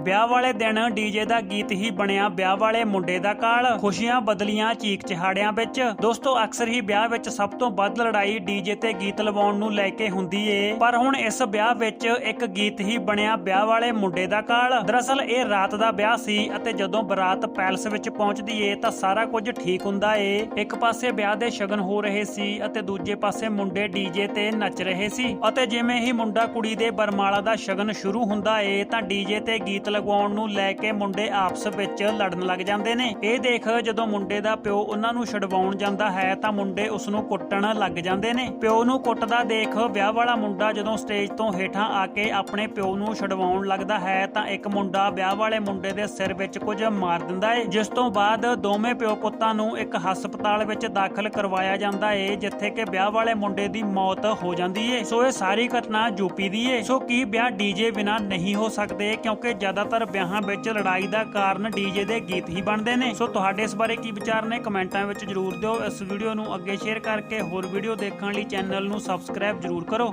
ਵਿਆਹ ਵਾਲੇ ਦਿਨ ਡੀਜੇ ਦਾ ਗੀਤ ਹੀ ਬਣਿਆ ਵਿਆਹ ਵਾਲੇ ਮੁੰਡੇ ਦਾ ਕਾਲ। ਖੁਸ਼ੀਆਂ ਬਦਲੀਆਂ ਚੀਕ ਚਿਹਾੜਿਆਂ ਵਿੱਚ। ਦੋਸਤੋ, ਅਕਸਰ ਹੀ ਵਿਆਹ ਵਿੱਚ ਸਭ ਤੋਂ ਵੱਧ ਲੜਾਈ ਡੀਜੇ ਤੇ ਗੀਤ ਲਵਾਉਣ ਨੂੰ ਲੈ ਕੇ ਹੁੰਦੀ ਏ। ਪਰ ਹੁਣ ਇਸ ਵਿਆਹ ਵਿੱਚ ਇੱਕ ਗੀਤ ਹੀ ਬਣਿਆ ਵਿਆਹ ਵਾਲੇ ਮੁੰਡੇ ਦਾ ਕਾਲ। ਦਰਅਸਲ, ਇਹ ਰਾਤ ਦਾ ਵਿਆਹ ਸੀ ਅਤੇ ਜਦੋਂ ਬਰਾਤ ਪੈਲਸ ਵਿੱਚ ਪਹੁੰਚਦੀ ਏ ਤਾਂ ਸਾਰਾ ਕੁਝ ਠੀਕ ਹੁੰਦਾ ਏ। ਇੱਕ ਪਾਸੇ ਵਿਆਹ ਦੇ ਸ਼ਗਨ ਹੋ ਰਹੇ ਸੀ ਅਤੇ ਦੂਜੇ ਪਾਸੇ ਮੁੰਡੇ ਡੀਜੇ ਤੇ ਨੱਚ ਰਹੇ ਸੀ। ਅਤੇ ਜਿਵੇਂ ਹੀ ਮੁੰਡਾ ਕੁੜੀ ਦੇ ਬਰਮਾਲਾ ਦਾ ਸ਼ਗਨ ਸ਼ੁਰੂ ਹੁੰਦਾ ਏ ਤਾਂ ਡੀਜੇ ਤੇ ਗੀਤ ਲਗਵਾਉਣ ਨੂੰ ਲੈ ਕੇ ਮੁੰਡੇ ਆਪਸ ਵਿੱਚ ਲੜਨ ਲੱਗ ਜਾਂਦੇ ਨੇ। ਇਹ ਦੇਖ ਜਦੋਂ ਮੁੰਡੇ ਦਾ ਪਿਓ ਉਹਨਾਂ ਨੂੰ ਛਡਵਾਉਣ ਜਾਂਦਾ ਹੈ ਤਾਂ ਮੁੰਡੇ ਉਸ ਨੂੰ ਕੁੱਟਣ ਲੱਗ ਜਾਂਦੇ ਨੇ। ਪਿਓ ਨੂੰ ਕੁੱਟਦਾ ਦੇਖ ਵਿਆਹ ਵਾਲਾ ਮੁੰਡਾ ਜਦੋਂ ਸਟੇਜ ਤੋਂ ਹੇਠਾਂ ਆ ਕੇ ਆਪਣੇ ਪਿਓ ਨੂੰ ਛਡਵਾਉਣ ਲੱਗਦਾ ਹੈ ਤਾਂ ਇੱਕ ਮੁੰਡਾ ਵਿਆਹ ਵਾਲੇ ਮੁੰਡੇ ਦੇ ਸਿਰ ਵਿੱਚ ਕੁਝ ਮਾਰ ਦਿੰਦਾ ਏ, ਜਿਸ ਤੋਂ ਬਾਅਦ ਦੋਵੇਂ ਪਿਓ ਪੁੱਤਾਂ ਨੂੰ ਇੱਕ ਹਸਪਤਾਲ ਵਿੱਚ ਦਾਖਲ ਕਰਵਾਇਆ ਜਾਂਦਾ ਏ, ਜਿੱਥੇ ਕਿ ਵਿਆਹ ਵਾਲੇ ਮੁੰਡੇ ਦੀ ਮੌਤ ਹੋ ਜਾਂਦੀ ਏ। ਸੋ ਇਹ ਸਾਰੀ ਘਟਨਾ ਯੂਪੀ ਦੀ ਏ। ਸੋ ਕੀ ਵਿਆਹ ਡੀਜੇ ਬਿਨਾ ਨਹੀਂ ਹੋ ਸਕਦੇ? ਕਿਉਂਕਿ ਜਦ ਜ਼ਿਆਦਾਤਰ ਵਿਆਹਾਂ ਵਿੱਚ ਲੜਾਈ ਦਾ ਕਾਰਨ ਡੀਜੇ ਦੇ ਗੀਤ ਹੀ ਬਣਦੇ ਨੇ। ਸੋ ਤੁਹਾਡੇ ਇਸ ਬਾਰੇ ਕੀ ਵਿਚਾਰ ਨੇ ਕਮੈਂਟਾਂ ਵਿੱਚ ਜਰੂਰ ਦਿਓ। ਇਸ ਵੀਡੀਓ ਨੂੰ ਅੱਗੇ ਸ਼ੇਅਰ ਕਰਕੇ ਹੋਰ ਵੀਡੀਓ ਦੇਖਣ ਲਈ ਚੈਨਲ ਨੂੰ ਸਬਸਕ੍ਰਾਈਬ ਜਰੂਰ ਕਰੋ।